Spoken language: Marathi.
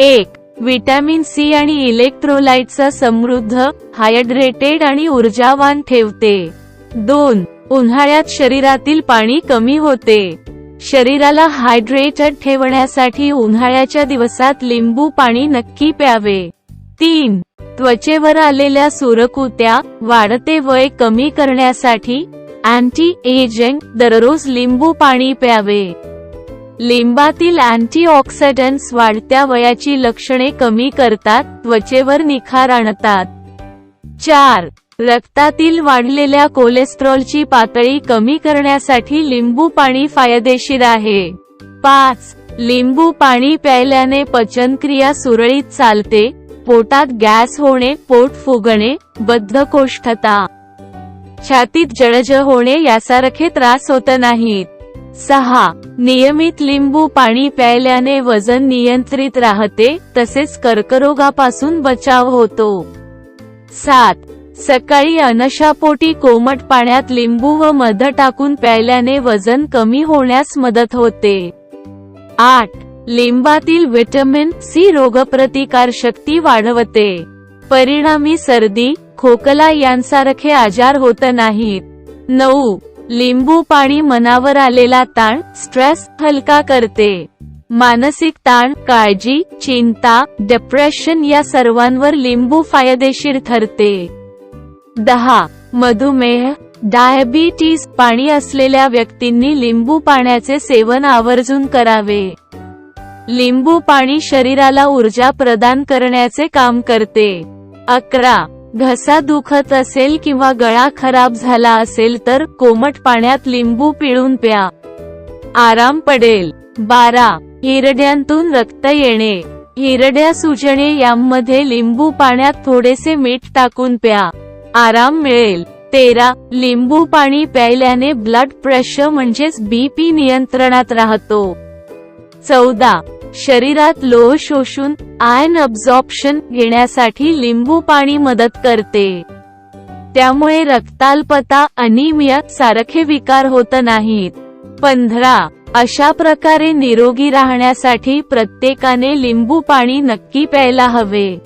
एक विटॅमिन सी आणि इलेक्ट्रोलाइटचा समृद्ध हायड्रेटेड आणि ऊर्जावान ठेवते. दोन उन्हाळ्यात शरीरातील पाणी कमी होते. शरीराला हायड्रेटेड ठेवण्यासाठी उन्हाळ्याच्या दिवसात लिंबू पाणी नक्की प्यावे. तीन त्वचेवर आलेल्या सुरकुत्या वाढते वय कमी करण्यासाठी अँटी एजंट दररोज लिंबू पाणी प्यावे. लिंबातील अँटीऑक्सिडंट्स वाढत्या वयाची लक्षणे कमी करतात त्वचेवर निखार आणतात. चार रक्तातील वाढलेल्या कोलेस्ट्रॉलची पातळी कमी करण्यासाठी लिंबू पाणी फायदेशीर आहे. पाच लिंबू पाणी प्यायल्याने पचनक्रिया सुरळीत चालते पोटात गॅस होणे पोट फुगणे बद्धकोष्ठता छातीत जळज होणे यासारखे त्रास होत नाहीत. सहा. नियमित लिंबू पाणी प्यायल्याने वजन नियंत्रित राहते तसेच कर्करोगापासून बचाव होतो. सात. सकाळी अनशापोटी कोमट पाण्यात लिंबू व मध टाकून प्यायल्याने वजन कमी होण्यास मदत होते. आठ. लिंबातील व्हिटॅमिन सी रोगप्रतिकार शक्ती वाढवते. परिणामी सर्दी खोकला यांसारखे आजार होत नाहीत. नऊ. लिंबू पाणी मनावर आलेला ताण स्ट्रेस हलका करते. मानसिक ताण काळजी चिंता डिप्रेशन या सर्वांवर लिंबू फायदेशीर ठरते. दहा. मधुमेह डायबिटीज पाणी असलेल्या व्यक्तींनी लिंबू पाण्याचे सेवन आवर्जून करावे. लिंबू पाणी शरीराला ऊर्जा प्रदान करण्याचे काम करते. अकरा. घसा दुखत असेल किंवा गळा खराब झाला असेल तर कोमट पाण्यात लिंबू पिळून प्या. आराम पडेल. बारा. हिरड्यांतून रक्त येणे. हिरड्या सुजणे यामध्ये लिंबू पाण्यात थोडेसे मीठ टाकून प्या. आराम मिळेल. तेरा. लिंबू पाणी प्यायल्याने ब्लड प्रेशर म्हणजेच बीपी नियंत्रणात राहतो. चौदा. शरीरात लोह शोषून आयन अब्झॉर्प्शन घेण्यासाठी लिंबू पाणी मदत करते. त्यामुळे रक्ताल्पता अनिमिया सारखे विकार होत नाहीत. पंधरा अशा प्रकारे निरोगी राहण्यासाठी प्रत्येकाने लिंबू पाणी नक्की प्यायला हवे.